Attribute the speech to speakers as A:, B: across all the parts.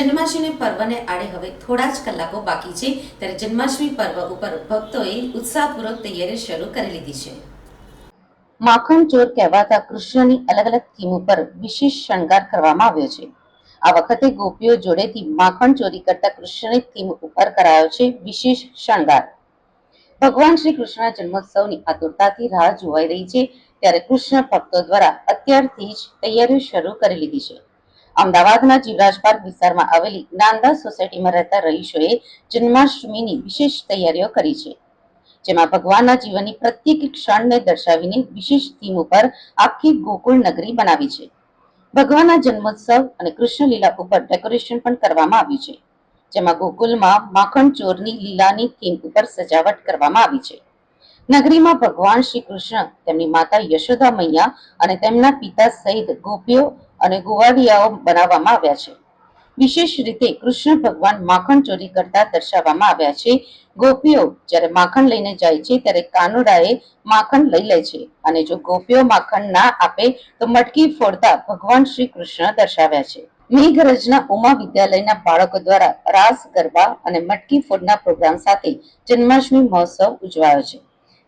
A: જન્માષ્ટમી પર્વને આડે હવે થોડા જ કલાકો બાકી છે, ત્યારે જન્માષ્ટમી પર્વ ઉપર ભક્તોએ ઉત્સાહપૂર્વક તૈયારી શરૂ કરી લીધી છે. માખણ ચોર કહેવાતા કૃષ્ણની અલગ અલગ થીમ ઉપર વિશેષ શણગાર કરવામાં આવ્યો છે. આ વખતે ગોપીઓ જોડેથી માખણ ચોરી કરતા કૃષ્ણની થીમ ઉપર કરાયો છે વિશેષ શણગાર. ભગવાન શ્રી કૃષ્ણના જન્મોત્સવની આતુરતાથી રાહ જોવાઈ રહી છે, ત્યારે કૃષ્ણ ભક્તો દ્વારા અત્યારથી જ તૈયારીઓ શરૂ કરી લીધી છે. અમદાવાદના જીવરાજ પાર્ક વિસ્તારમાં આવેલી નાંદા સોસાયટીમાં રહેતા રહીશોએ જન્માષ્ટમીની વિશેષ તૈયારીઓ કરી છે. જેમાં ભગવાનના જીવનની પ્રત્યેક ક્ષણને દર્શાવીને વિશેષ થીમ ઉપર આખી ગોકુળ નગરી બનાવી છે. ભગવાનના જન્મોત્સવ અને કૃષ્ણ લીલા ઉપર ડેકોરેશન પણ કરવામાં આવ્યું છે. જેમાં ગોકુલમાં માખણ ચોરની લીલાની થીમ ઉપર સજાવટ કરવામાં આવી છે. નગરીમાં ભગવાન શ્રી કૃષ્ણ, તેમની માતા યશોદા મૈયા અને તેમના પિતા સહિત ગોપીઓ અને ગુવાડિયાઓ બનાવવામાં આવ્યા છે. વિશેષ રીતે કૃષ્ણ ભગવાન માખણ ચોરી કરતા દર્શાવવામાં આવ્યા છે. ગોપીઓ જ્યારે માખણ લઈને જાય છે ત્યારે કાનુડાએ માખણ લઈ લે છે અને જો ગોપીઓ માખણ ના આપે તો મટકી ફોડતા ભગવાન શ્રી કૃષ્ણ દર્શાવ્યા છે. મેઘરજના ઉમા વિદ્યાલયના બાળકો દ્વારા રાસ ગરબા અને મટકી ફોડના પ્રોગ્રામ સાથે જન્માષ્ટમી મહોત્સવ ઉજવાયો છે.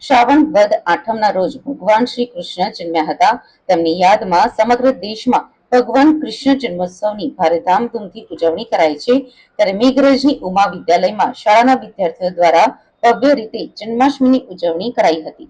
A: શ્રાવણ વદ આઠમના રોજ ભગવાન શ્રી કૃષ્ણ જન્મ્યા હતા. તેમની યાદમાં સમગ્ર દેશમાં ભગવાન કૃષ્ણ જન્મોત્સવની ભારે ધામધૂમથી ઉજવણી કરાય છે. ત્યારે મેઘરજની ઉમા વિદ્યાલયમાં શાળાના વિદ્યાર્થીઓ દ્વારા ભવ્ય રીતે જન્માષ્ટમીની ઉજવણી કરાઈ હતી.